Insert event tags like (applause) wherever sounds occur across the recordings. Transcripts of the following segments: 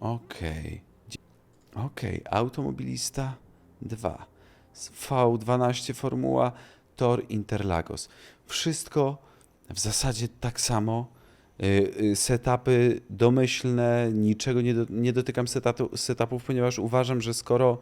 Okej. Okej, automobilista 2. V12 Formuła Tor Interlagos. Wszystko w zasadzie tak samo. Y, y, Setupy domyślne, niczego nie, do, nie dotykam setatu, setupów, ponieważ uważam, że skoro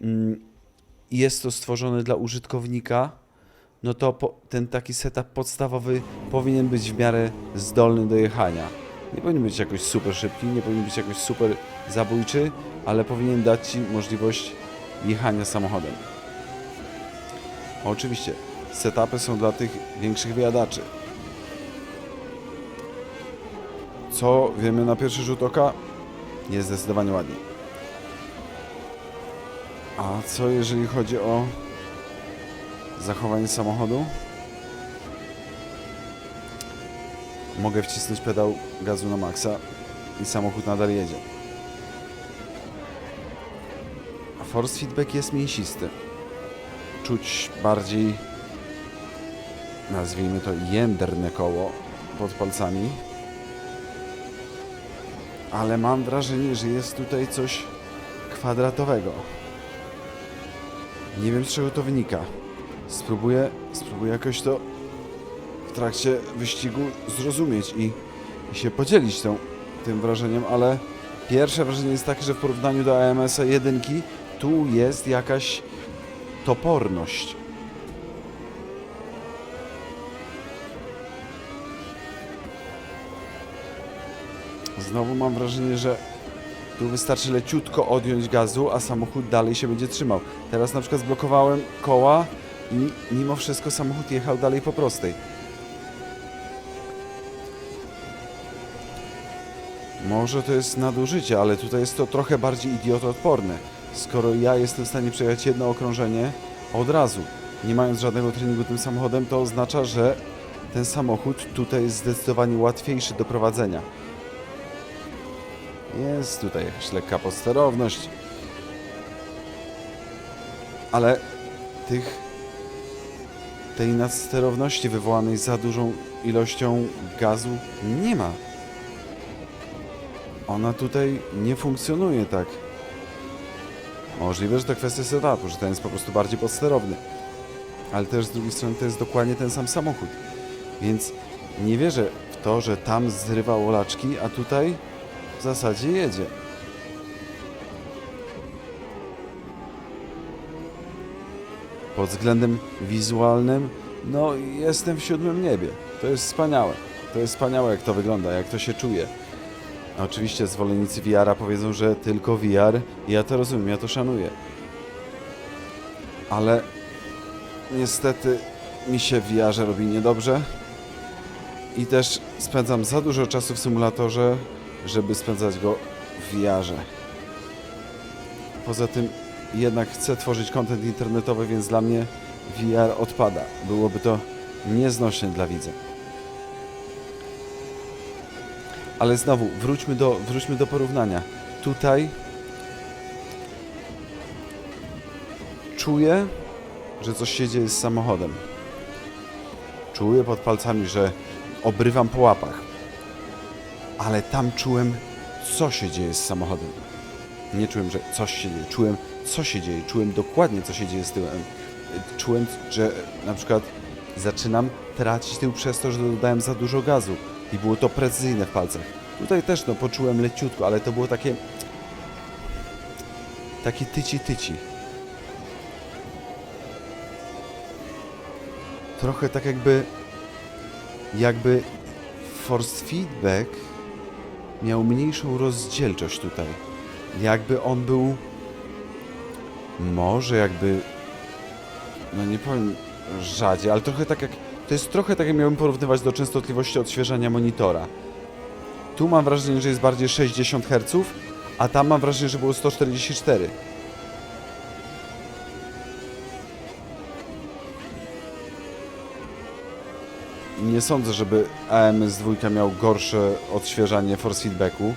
mm, jest to stworzone dla użytkownika, no to po, ten taki setup podstawowy powinien być w miarę zdolny do jechania. Nie powinien być jakoś super szybki, nie powinien być jakoś super zabójczy, ale powinien dać Ci możliwość jechania samochodem. Oczywiście, setupy są dla tych większych wyjadaczy. Co wiemy na pierwszy rzut oka? Jest zdecydowanie ładniej. A co jeżeli chodzi o zachowanie samochodu? Mogę wcisnąć pedał gazu na maksa i samochód nadal jedzie. A force feedback jest mięsisty. Czuć bardziej, nazwijmy to, jędrne koło pod palcami. Ale mam wrażenie, że jest tutaj coś kwadratowego. Nie wiem z czego to wynika. Spróbuję, spróbuję jakoś to trakcie wyścigu zrozumieć i, i się podzielić tą, tym wrażeniem, ale pierwsze wrażenie jest takie, że w porównaniu do AMS-a 1 tu jest jakaś toporność. Znowu mam wrażenie, że tu wystarczy leciutko odjąć gazu, a samochód dalej się będzie trzymał. Teraz na przykład zblokowałem koła i mimo wszystko samochód jechał dalej po prostej. Może to jest nadużycie, ale tutaj jest to trochę bardziej idiotoodporne. Skoro ja jestem w stanie przejechać jedno okrążenie od razu, nie mając żadnego treningu tym samochodem, to oznacza, że ten samochód tutaj jest zdecydowanie łatwiejszy do prowadzenia. Jest tutaj jakaś lekka podsterowność. Ale tych tej nadsterowności wywołanej za dużą ilością gazu nie ma. Ona tutaj nie funkcjonuje tak. Możliwe, że to kwestia setupu, że ten jest po prostu bardziej podsterowny. Ale też z drugiej strony to jest dokładnie ten sam samochód. Więc nie wierzę w to, że tam zrywa olaczki, a tutaj w zasadzie jedzie. Pod względem wizualnym, no jestem w siódmym niebie. To jest wspaniałe. To jest wspaniałe, jak to wygląda, jak to się czuje. Oczywiście zwolennicy VR-a powiedzą, że tylko VR. Ja to rozumiem, ja to szanuję. Ale niestety mi się w VR-ze robi niedobrze. I też spędzam za dużo czasu w symulatorze, żeby spędzać go w VR-ze. Poza tym jednak chcę tworzyć content internetowy, więc dla mnie VR odpada. Byłoby to nieznośne dla widza. Ale znowu, wróćmy do, wróćmy do porównania. Tutaj czuję, że coś się dzieje z samochodem. Czuję pod palcami, że obrywam po łapach. Ale tam czułem, co się dzieje z samochodem. Nie czułem, że coś się dzieje. Czułem, co się dzieje. Czułem dokładnie, co się dzieje z tyłem. Czułem, że na przykład zaczynam tracić tył przez to, że dodałem za dużo gazu. I było to precyzyjne w palcach. Tutaj też no, poczułem leciutko, ale to było takie... Takie tyci-tyci. Trochę tak jakby... Jakby force feedback miał mniejszą rozdzielczość tutaj. Jakby on był... Może jakby... No nie powiem rzadziej, ale trochę tak jak... To jest trochę tak jak miałbym porównywać do częstotliwości odświeżania monitora. Tu mam wrażenie, że jest bardziej 60 Hz, a tam mam wrażenie, że było 144. Nie sądzę, żeby AMS2 miał gorsze odświeżanie force feedbacku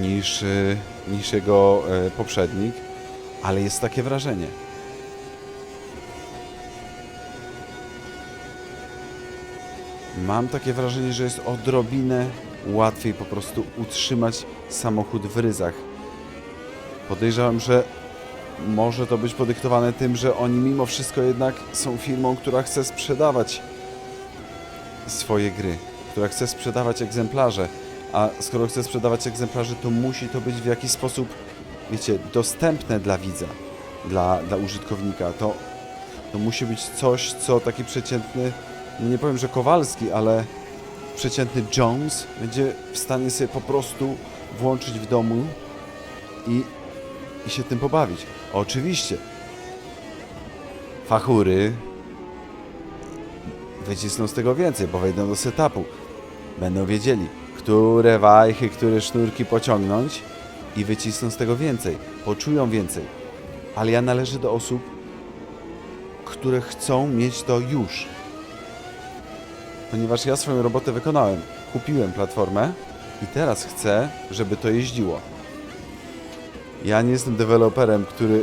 niż, y, niż jego e, poprzednik, ale jest takie wrażenie. Mam takie wrażenie, że jest odrobinę łatwiej po prostu utrzymać samochód w ryzach. Podejrzewam, że może to być podyktowane tym, że oni mimo wszystko jednak są firmą, która chce sprzedawać swoje gry, która chce sprzedawać egzemplarze, a skoro chce sprzedawać egzemplarze, to musi to być w jakiś sposób, wiecie, dostępne dla widza, dla, dla użytkownika. To, to musi być coś, co taki przeciętny, nie powiem, że Kowalski, ale przeciętny Jones będzie w stanie sobie po prostu włączyć w domu i, i się tym pobawić. Oczywiście. Fachury wycisną z tego więcej, bo wejdą do setupu. Będą wiedzieli, które wajchy, które sznurki pociągnąć i wycisną z tego więcej. Poczują więcej. Ale ja należę do osób, które chcą mieć to już. Ponieważ ja swoją robotę wykonałem. Kupiłem platformę i teraz chcę, żeby to jeździło. Ja nie jestem deweloperem, który,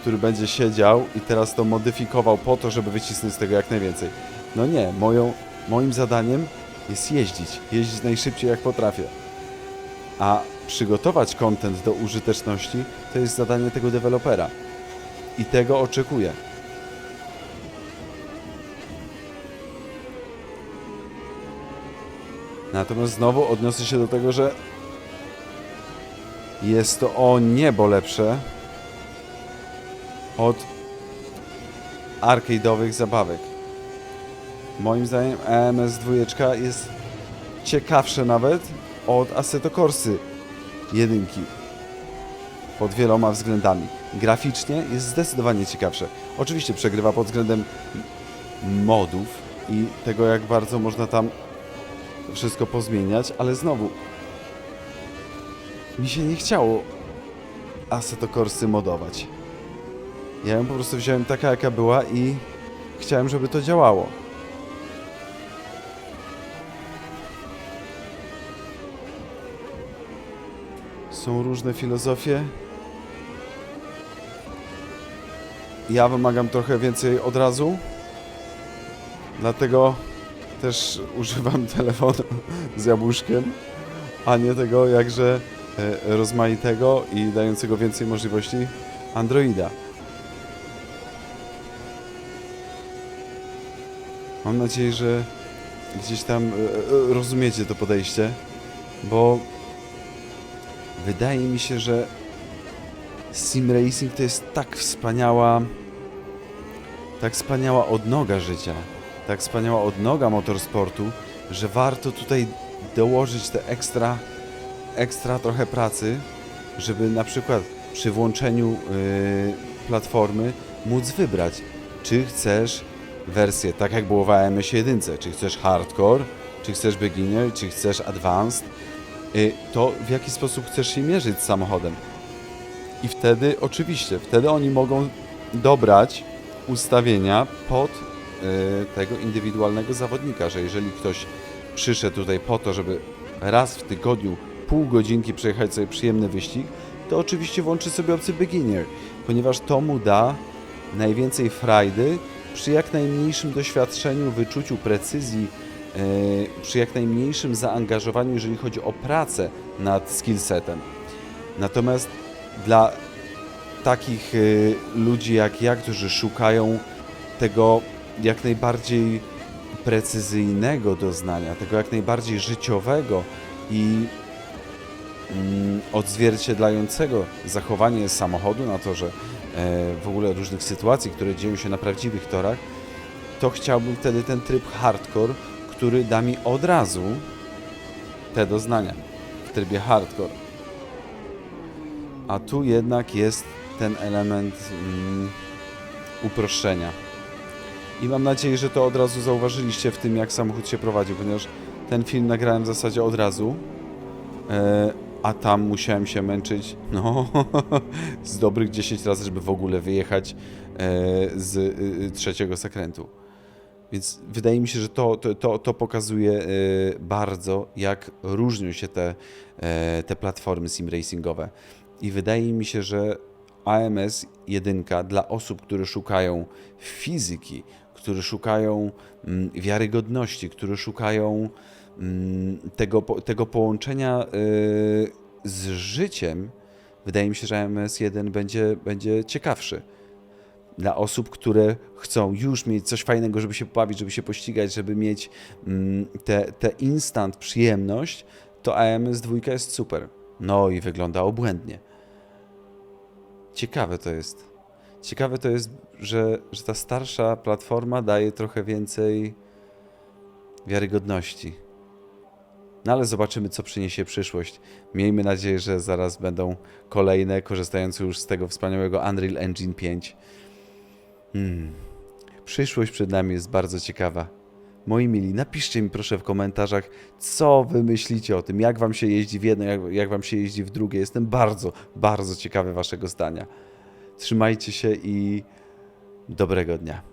który będzie siedział i teraz to modyfikował po to, żeby wycisnąć z tego jak najwięcej. No nie, moją, moim zadaniem jest jeździć. Jeździć najszybciej jak potrafię. A przygotować content do użyteczności to jest zadanie tego dewelopera. I tego oczekuję. Natomiast znowu odniosę się do tego, że jest to o niebo lepsze od arcade'owych zabawek. Moim zdaniem EMS 2 jest ciekawsze nawet od Assetto Corsy jedynki. Pod wieloma względami. Graficznie jest zdecydowanie ciekawsze. Oczywiście przegrywa pod względem modów i tego jak bardzo można tam wszystko pozmieniać, ale znowu mi się nie chciało Assetto Corsy modować. Ja ją po prostu wziąłem taka jaka była i chciałem, żeby to działało. Są różne filozofie. Ja wymagam trochę więcej od razu. Dlatego też używam telefonu z jabłuszkiem, a nie tego jakże e, rozmaitego i dającego więcej możliwości Androida. Mam nadzieję, że gdzieś tam e, e, rozumiecie to podejście, bo wydaje mi się, że sim racing to jest tak wspaniała tak wspaniała odnoga życia, tak wspaniała odnoga motorsportu, że warto tutaj dołożyć te ekstra ekstra trochę pracy, żeby na przykład przy włączeniu yy, platformy móc wybrać, czy chcesz wersję tak jak było w AMS 1, czy chcesz hardcore, czy chcesz beginner, czy chcesz advanced, yy, to w jaki sposób chcesz się mierzyć z samochodem. I wtedy, oczywiście, wtedy oni mogą dobrać ustawienia pod tego indywidualnego zawodnika, że jeżeli ktoś przyszedł tutaj po to, żeby raz w tygodniu pół godzinki przejechać sobie przyjemny wyścig, to oczywiście włączy sobie opcję beginner, ponieważ to mu da najwięcej frajdy przy jak najmniejszym doświadczeniu, wyczuciu precyzji, y, przy jak najmniejszym zaangażowaniu, jeżeli chodzi o pracę nad skillsetem. Natomiast dla takich y, ludzi jak ja, którzy szukają tego jak najbardziej precyzyjnego doznania, tego jak najbardziej życiowego i mm, odzwierciedlającego zachowanie samochodu na torze, e, w ogóle różnych sytuacji, które dzieją się na prawdziwych torach, to chciałbym wtedy ten tryb hardcore, który da mi od razu te doznania w trybie hardcore. A tu jednak jest ten element mm, uproszczenia. I mam nadzieję, że to od razu zauważyliście w tym, jak samochód się prowadzi, ponieważ ten film nagrałem w zasadzie od razu, e, a tam musiałem się męczyć (laughs) no, z dobrych 10 razy, żeby w ogóle wyjechać e, z y, trzeciego zakrętu. Więc wydaje mi się, że to, to, to, pokazuje e, bardzo, jak różnią się te, e, te platformy sim racingowe. I wydaje mi się, że AMS 1 dla osób, które szukają fizyki, które szukają mm, wiarygodności, które szukają mm, tego, tego połączenia y, z życiem, wydaje mi się, że AMS1 będzie, będzie ciekawszy. Dla osób, które chcą już mieć coś fajnego, żeby się pobawić, żeby się pościgać, żeby mieć mm, te, te instant przyjemność, to AMS2 jest super. No i wygląda obłędnie. Ciekawe to jest. Ciekawe to jest, że, że ta starsza platforma daje trochę więcej wiarygodności. No ale zobaczymy, co przyniesie przyszłość. Miejmy nadzieję, że zaraz będą kolejne, korzystające już z tego wspaniałego Unreal Engine 5. Hmm. Przyszłość przed nami jest bardzo ciekawa. Moi mili, napiszcie mi proszę w komentarzach, co wy myślicie o tym, jak wam się jeździ w jedno, jak, jak wam się jeździ w drugie. Jestem bardzo, bardzo ciekawy waszego zdania. Trzymajcie się i dobrego dnia.